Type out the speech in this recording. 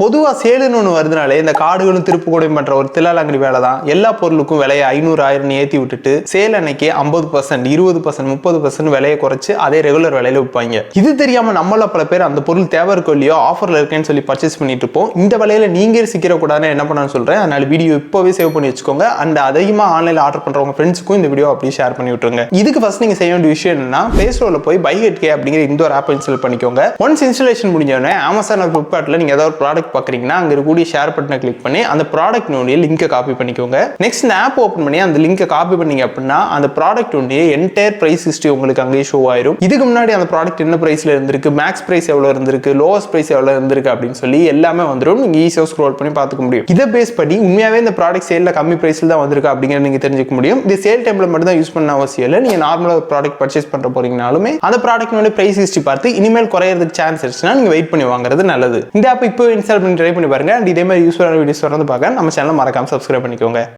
பொதுவாக சேலுன்னு ஒன்று வருதுனாலே இந்த காடுகளும் திருப்பு பண்ணுற ஒரு தில்லாலங்கடி வேலை தான் எல்லா பொருளுக்கும் விலையை ஐநூறு ஆயிரம் ஏற்றி விட்டுட்டு சேல் அன்னைக்கு ஐம்பது பர்சன்ட் இருபது பர்சன்ட் முப்பது பர்சன்ட் விலையை குறைச்சி அதே ரெகுலர் விலையில விற்பாங்க இது தெரியாமல் நம்மள பல பேர் அந்த பொருள் தேவை இருக்கோ இல்லையோ ஆஃபரில் இருக்கேன்னு சொல்லி பர்ச்சேஸ் பண்ணிட்டு இருப்போம். இந்த விலையில நீங்கள் சிக்கிறக்கூடாதுன்னு என்ன பண்ணான்னு சொல்கிறேன் அதனால வீடியோ இப்போவே சேவ் பண்ணி வச்சுக்கோங்க. அண்ட் அதிகமாக ஆன்லைனில் ஆர்டர் பண்ணுறவங்க ஃப்ரெண்ட்ஸுக்கும் இந்த வீடியோ அப்படியே ஷேர் பண்ணி விட்டுருங்க. இதுக்கு ஃபர்ஸ்ட் நீங்கள் செய்ய வேண்டிய விஷயம் என்னன்னா பிளே ஸ்டோர்ல போய் பை ஹெட் கே அப்படிங்கிற இந்த ஒரு ஆப் இன்ஸ்டால் பண்ணிக்கோங்க. ஒன்ஸ் இன்ஸ்டாலேஷன் முடிஞ்சோடனே அமேசான் ஃப்ளிப்கார்ட்டில் நீங்கள் ஏதாவது ஒரு ப்ராடக்ட் பாக்குறீங்கன்னா அங்க இருக்கக்கூடிய ஷேர் பட்டனை கிளிக் பண்ணி அந்த ப்ராடக்ட் லிங்கை காப்பி பண்ணிக்கோங்க. நெக்ஸ்ட் இந்த ஆப் ஓப்பன் பண்ணி அந்த லிங்கை காப்பி பண்ணீங்க அப்படின்னா அந்த ப்ராடக்ட் உடைய என்டையர் பிரைஸ் ஹிஸ்ட்ரி உங்களுக்கு அங்கேயே ஷோ ஆயிரும். இதுக்கு முன்னாடி அந்த ப்ராடக்ட் என்ன ப்ரைஸில் இருந்திருக்கு மேக்ஸ் ப்ரைஸ் எவ்வளோ இருந்திருக்கு லோவஸ்ட் ப்ரைஸ் எவ்வளவு இருந்திருக்கு அப்படின்னு சொல்லி எல்லாமே வந்துடும் நீங்க ஈஸியாக ஸ்க்ரோல் பண்ணி பார்த்துக்க முடியும். இதை பேஸ் பண்ணி உண்மையாகவே இந்த ப்ராடக்ட் சேல்ல கம்மி ப்ரைஸில் தான் வந்திருக்கு அப்படிங்கிறத நீங்க தெரிஞ்சுக்க முடியும். இது சேல் டைம்ல மட்டும் தான் யூஸ் பண்ண அவசியம் இல்லை. நீங்கள் நார்மலாக ஒரு ப்ராடக்ட் பர்ச்சேஸ் பண்ணுற போறீங்கனாலுமே அந்த ப்ராடக்ட் பிரைஸ் ஹிஸ்ட்ரி பார்த்து இனிமேல் குறையறதுக்கு சான்ஸ் இருந்துச்சுன்னா நீங்க வெயிட் பண்ணி வாங்குறது நல்லது. இந்த ஆப் இப்போ இன்ஸ்டால் பண்ணி ட்ரை பண்ணி பாருங்கள் அண்ட் இதே மாதிரி யூஸ்ஃபுல்லான வீடியோஸ் தொடர்ந்து பார்க்க நம்ம சேனல் மறக்காமல் சப்ஸ்கிரைப் பண்ணிக்கோங்க.